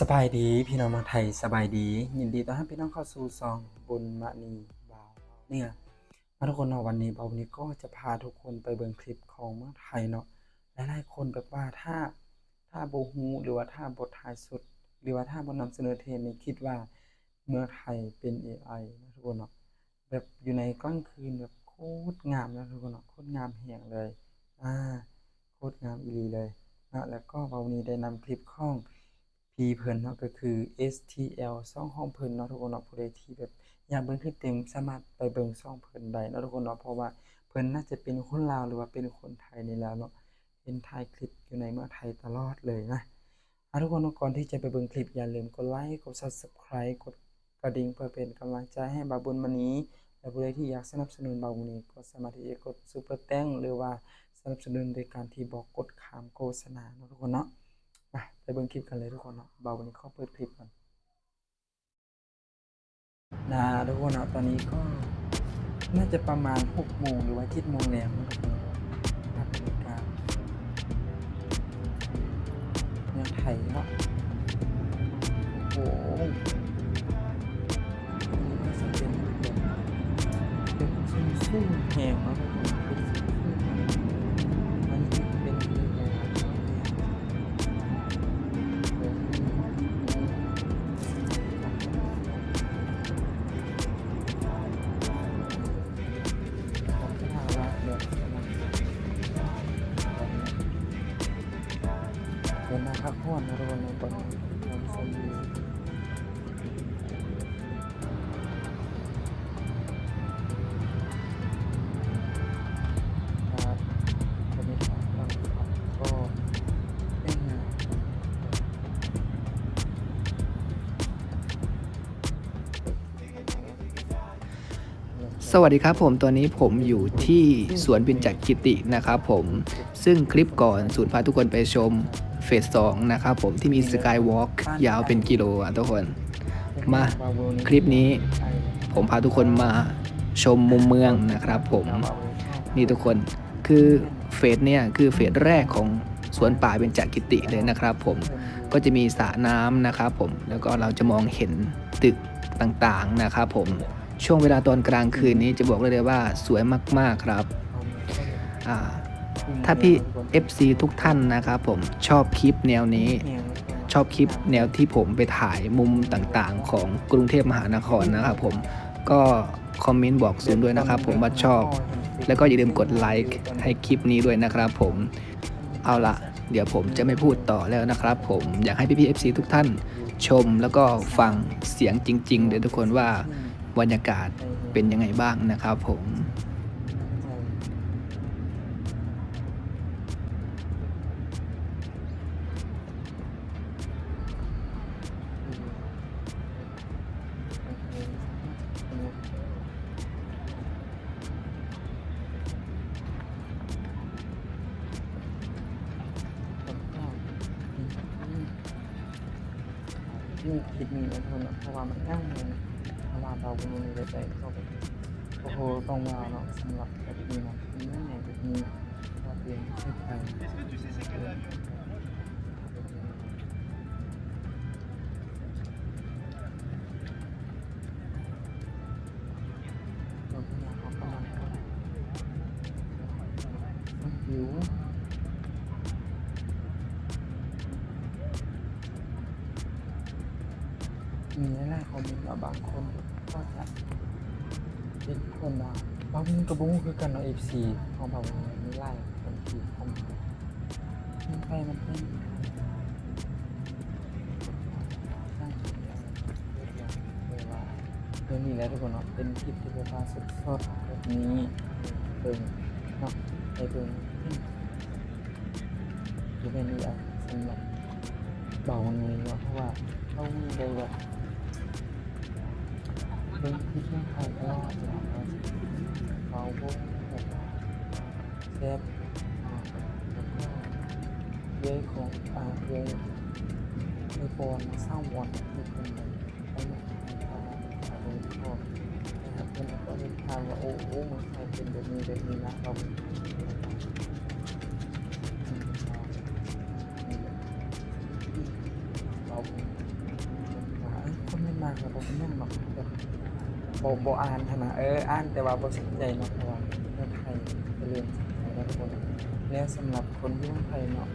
สบายดีพี่น้องเมืองไทยสบายดี ยินดีต้อนรับพี่น้องเข้าสู่ซองบุญมณีบาวเนี่ยมาทุกคนเนาะวันนี้บาวันนี้ก็จะพาทุกคนไปเบิ่งคลิปของเมืองไทยเนาะหลายๆคนแบบว่าถ้าถ้าบ่ฮู้หรือว่าถ้าบทถ่ายสุด หรือว่าถ้าบ่นำเสนอเทปนี่คิดว่าเมืองไทยเป็น AI นะทุกคนเนาะแบบอยู่ในกลางคืนแบบโคตรงามนะทุกคนเนาะโคตรงามแฮงเลยอ่าโคตรงามอีลีเลยเนาะแล้วก็บาวันนี้ได้นำคลิปของ พีเพิ่นเนาะก็คือ STL ช่องของเพิ่นเนาะทุกคนเนาะผู้ใดที่แบบอยากเบิ่งคลิปเต็มสามารถไปเบิ่งช่องเพิ่นได้เนาะทุกคนเนาะเพราะว่าเพิ่นน่าจะเป็นคนลาวหรือว่าเป็นคนไทยนี่แล้วเนาะเป็นถ่ายคลิปอยู่ในเมืองไทยตลอดเลยนะอะทุกคนก่อนที่จะไปเบิ่งคลิปอย่าลืมกดไลค์กด Subscribe กดกระดิ่งเพื่อเป็นกำลังใจให้บาบุญมณีและผู้ใดที่อยากสนับสนุนบาบุญมณีก็สามารถที่จะกดซุปเปอร์แตงหรือว่าสนับสนุนโดยการที่บอกกดขามโฆษณาเนาะทุกคนเนาะ ไปเบิ่งคลิปกันเลยทุกคนเนาะเบาวันนี้ขอเปิดคลิปก่อนนะทุกคนเนาะตอนนี้ก็น่าจะประมาณ6โมงหรือว่า7โมงแล้วนะทุกคนตามนาฬิกาเมืองไทยเนาะโอ้โหอันนี้ก็จะเป็นแบบเป็นซุ้มๆแหงเนาะทุกคน สวัสดีครับผมตัวนี้ผมอยู่ที่สวนบินจักรกิตินะครับผมซึ่งคลิปก่อนสูตรพาทุกคนไปชมเฟสสองนะครับผมที่มีสกายวอล์กยาวเป็นกิโลอะทุกคน มาคลิปนี้ ผมพาทุกคนมาชมมุมเมืองนะครับผมนี่ทุกคนคือเฟสเนี่ยคือเฟสแรกของสวนป่าเบญจกิติเลยนะครับผมก็จะมีสระน้ำนะครับผมแล้วก็เราจะมองเห็นตึกต่างๆนะครับผม ช่วงเวลาตอนกลางคืนนี้จะบอกเลยเลยว่าสวยมาก ๆ ครับอ่าถ้าพี่ FC ทุกท่านนะครับผมชอบคลิปแนวนี้ ชอบคลิปแนวที่ผมไปถ่ายมุมต่างๆ ของกรุงเทพมหานครนะครับผมก็คอมเมนต์บอกศูนย์ด้วยนะครับผมว่าชอบ แล้วก็อย่าลืมกดไลค์ให้คลิปนี้ด้วยนะครับผมเอาละเดี๋ยวผมจะไม่พูดต่อแล้วนะครับผมอยากให้พี่ๆ FC ทุกท่านชมแล้วก็ฟังเสียงจริงๆเดี๋ยวทุกคนว่า บรรยากาศเป็นยังไงบ้างนะครับผมนี่คลิปนี้นะทุกคนเนาะเพราะว่ามันง่าย เลยเพราะว่าเราเป็นมือได้ใจเข้าไปโอ้โหต้องมาเนาะสำหรับแบบนี้เนาะมันง่ายแบบนี้เราเที่ยนให้ไทย เป็นคนว่าบางกระบุ้งคือกันเนาะ FC ของบางคนมีไล่คนที่คอมเมนต์มันไปมันเป็นเรื่องนี้แหล้วทุกคนเนาะเป็นคลิปที่แบบว่าสุดๆแบบนี้เบิ่งเนาะไปเบิ่งที่เป็นนี่อะสำหรับเบาเงินเนาะเพราะว่าเขาได้แบบ เป็นที่ช่วยใครก็ได้นะครับเขาพวกแบบเซฟแล้วกเย้ยของอ่าเย้ยในโฟนสร้างวอนที่เป็นแบบไปมาทำอะไรก็นะครับเป็นก็เป็นทางว่าโอ้โหมันใครเป็นแบบนี้แบบนี้นะเราเราก็บ่เป็นหยังหรอกแบบ บ่บ่อ่านหั้นนะเอออ่านแต่ว่าบ่สนใจเนาะเพราะว่าเมือไทยเจริญสุขแล้วทุกคนแล้วสำหรับคนที่เมืองไทยเนาะ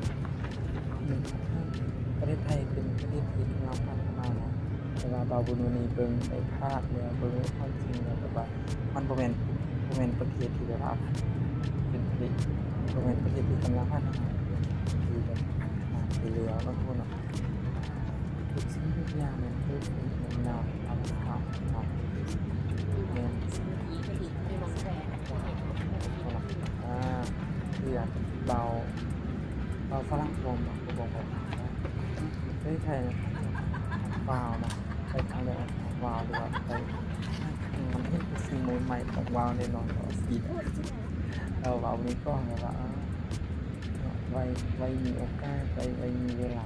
ประเทศไทยเป็นประเทศที่กำลังพัฒนาเนาะแต่ว่าบาบุญนีเบิ่งไปภาพแล้วเบิ่งความจริงแล้วแบบว่ามันบ่แม่นบ่แม่นประเทศที่แบบว่าเป็นประเทศบ่แม่นประเทศที่กำลังพัฒนาที่แบบพัฒนาไปแล้วเนาะทุกคนเนาะ ทุกสิ่งทุกอย่างมันคือสิ่งที่เราเอามาทำเนาะเนี่ยอ่าคืออยากเบาเบาฝรั่งโรมอกบอกบอกว่าเฮ้ยไทยวาวนะไปทางเดียววาวหรือว่าไปมันเป็นสิ่งใหม่ของวาวในนอนของสีเราวาวนี้ก็แบบว่าไว้ไว้มีโอกาสไว้ไว้มีเวลา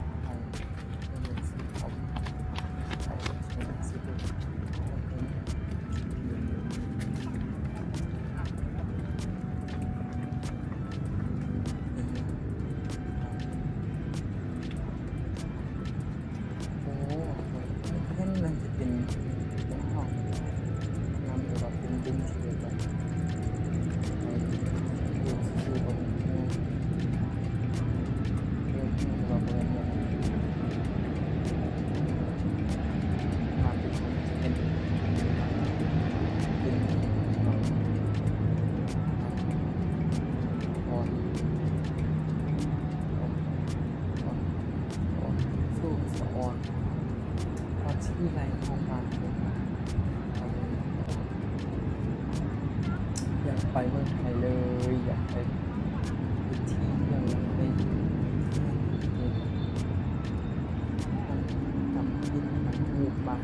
าง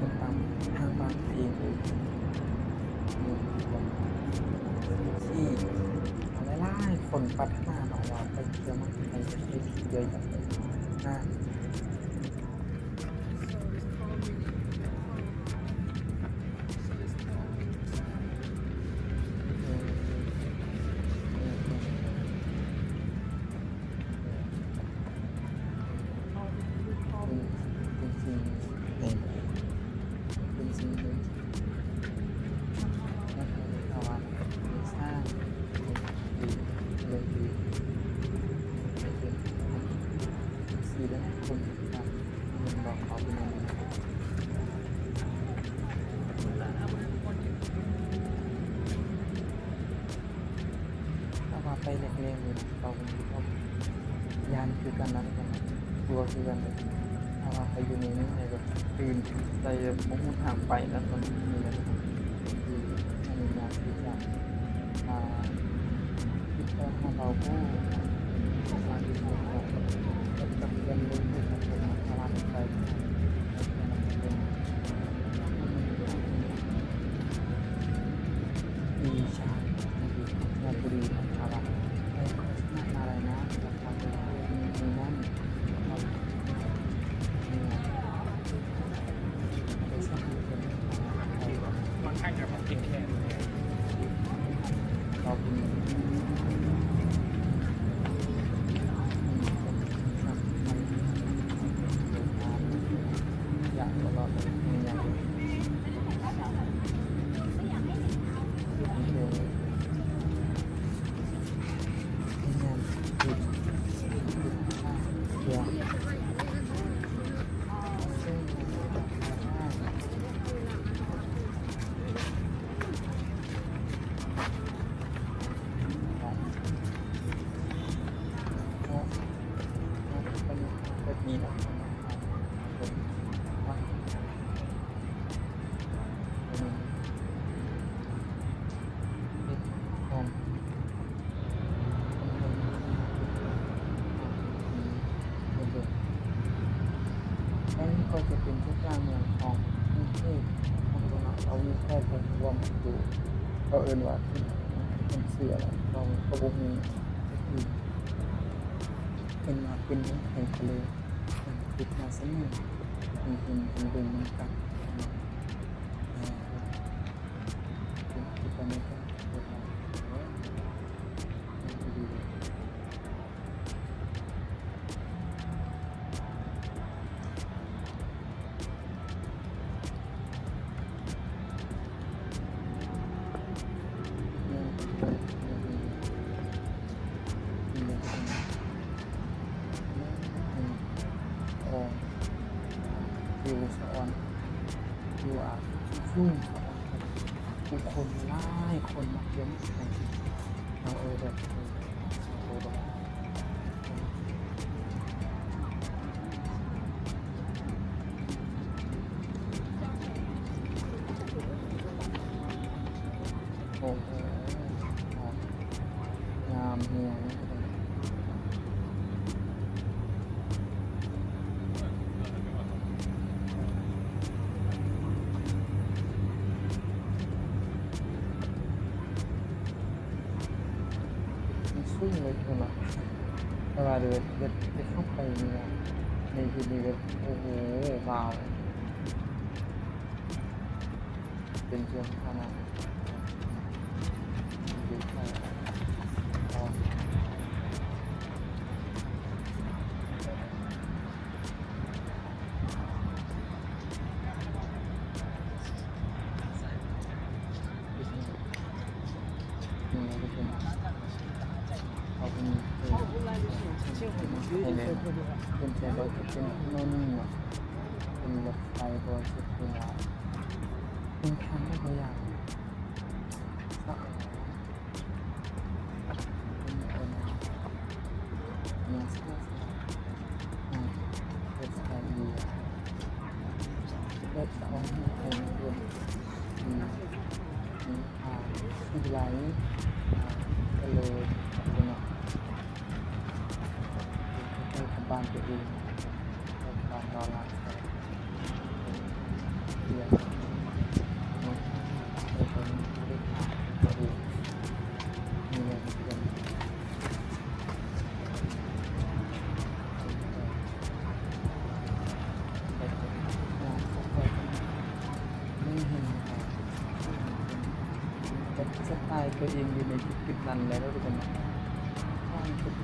มันตามห้างบางเองเลยที่หลายๆคนพัฒนาออกมาไปเยอะมากในประเทศเยอะอย่างมนะ ไปเล็กๆเลยเราเป็นที่ายานคือกันนั้นกันตัวคือกันเลยถ้าว่าไปอยู่ในนี้ในแบบตื่นใจแบบมุ่งทางไปแล้วมันมีอะไรคือมันมีงานที่จะมาคิดว่าถ้าเราก็มาที่เราก็จะเป็นรู้ที่จะเป็นพ มีนะอันนี้ก็จะเป็นทุกอย่างเมืองของกรุงเทพของเราเรามีแค่เพียงรวมอยู่เราเอินว่าเป็นเสือเราก็บ่มีก็คือเป็นมาเป็นแห่งทะเล คิดมาสักหนึ่งเห็นเห็นเห็นเบิ่งมันกลับ อะฟุ้งกูคนหลายคนมาเยอะมสิเราเออแบบโอ้แบบโอ้โหงามเฮียนะทุกคน มันสู้เลยคุณอะแต่ว่าเดือดเดือดเดือดเข้าไปเนี่ย ในทีนี้แบบโอ้โหบาวเป็นเชียงขนาดดูไป นรถไฟบนสุดเป็นลายเป็นทางได้ตัวอย่างสะเป็นคนเนี่ยสะอ่าเป็นสไตล์ดีรถสะออนห้ใครมาเรียนมีมีอ่าที่ไหลอ่าก็เลยเป็นเนาะให้กับบ้านตัวเองให้ารรอรับ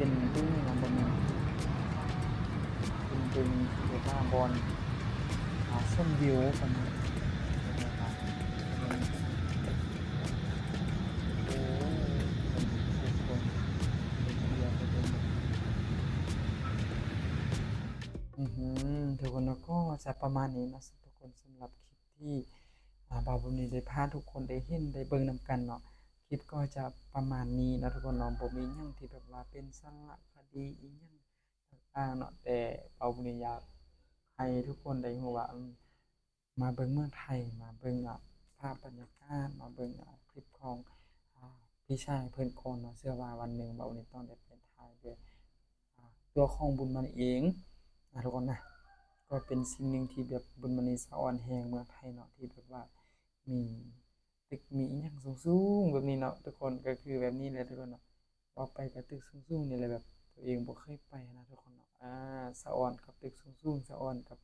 เป็นเรื่องของบนนี้เป็นเป็นเอกาบอลหาส้มวิวกันทุกคนแล้วก็จะประมาณนี้นะทุกคนสำหรับคลิปที่บาบุญนี้ได้พาทุกคนได้เห็นได้เบิ่งนำกันเนาะ คลิปก็จะประมาณนี้นะทุกคนเนาะบ่มียังที่แบบว่าเป็นสาระคดีอีหยังต่างๆเนาะแต่เอาบุญอยากให้ทุกคนได้รู้ว่ามาเบิ่งเมืองไทยมาเบิ่งภาพบรรยากาศมาเบิ่งคลิปของอพี่ชายเพิ่นก่อนเนาะเชื่อว่าวันหนึ่งเบานี่ต้องได้เป็นถ่ายด้วยตัวของบุญมันเองนะทุกคนนะก็เป็นสิ่งหนึ่งที่แบบบุญมณีสะออนแห่งเมืองไทยเนาะที่แบบว่ามี ตึกมีอีหยังสูงๆแบบนี้เนาะทุกคนก็คือแบบนี้แหละทุกคนเนาะว่าไปกับตึกสูงๆนี่แหละแบบตัวเองบ่เคยไปนะทุกคนเนาะอ่าสะออนกับตึกสูงๆสะออนกับ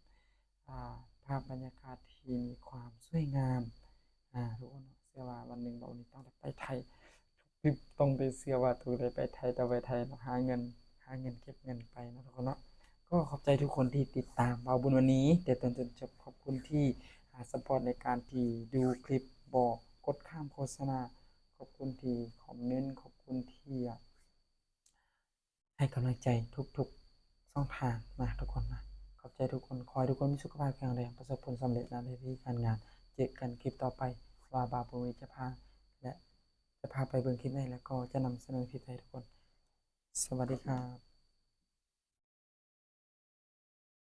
อ่าภาพบรรยากาศที่มีความสวยงามอ่าทุกคนเนาะเชื่อว่าวันหนึ่งเรานี้ต้องได้ไปไทยทุกทริปต้องได้เชื่อว่าถูกได้ไปไทยแต่ไปไทยเนาหาเงินหาเงินเก็บเงินไปนะทุกคนเนาะก็ขอบใจทุกคนที่ติดตามเบาบุญวันนี้เดี๋ยวจนจนจบขอบคุณที่หาสปอร์ตในการที่ดูคลิปบอก กดข้ามโฆษณา ขอบคุณที่คอมเมนต์ขอบคุณที่ให้กำลังใจทุกๆช่องทางนะทุกคนนะขอบใจทุกคนคอยทุกคนมีสุขภาพแข็งแรงประสบผลสำเร็จในหน้าที่การงาน เจอกันคลิปต่อไปว่าบาปุวิจะพาและจะพาไปเบิ่งคลิปไหนแล้วก็จะนำเสนอคลิปให้ทุกคน สวัสดีครับ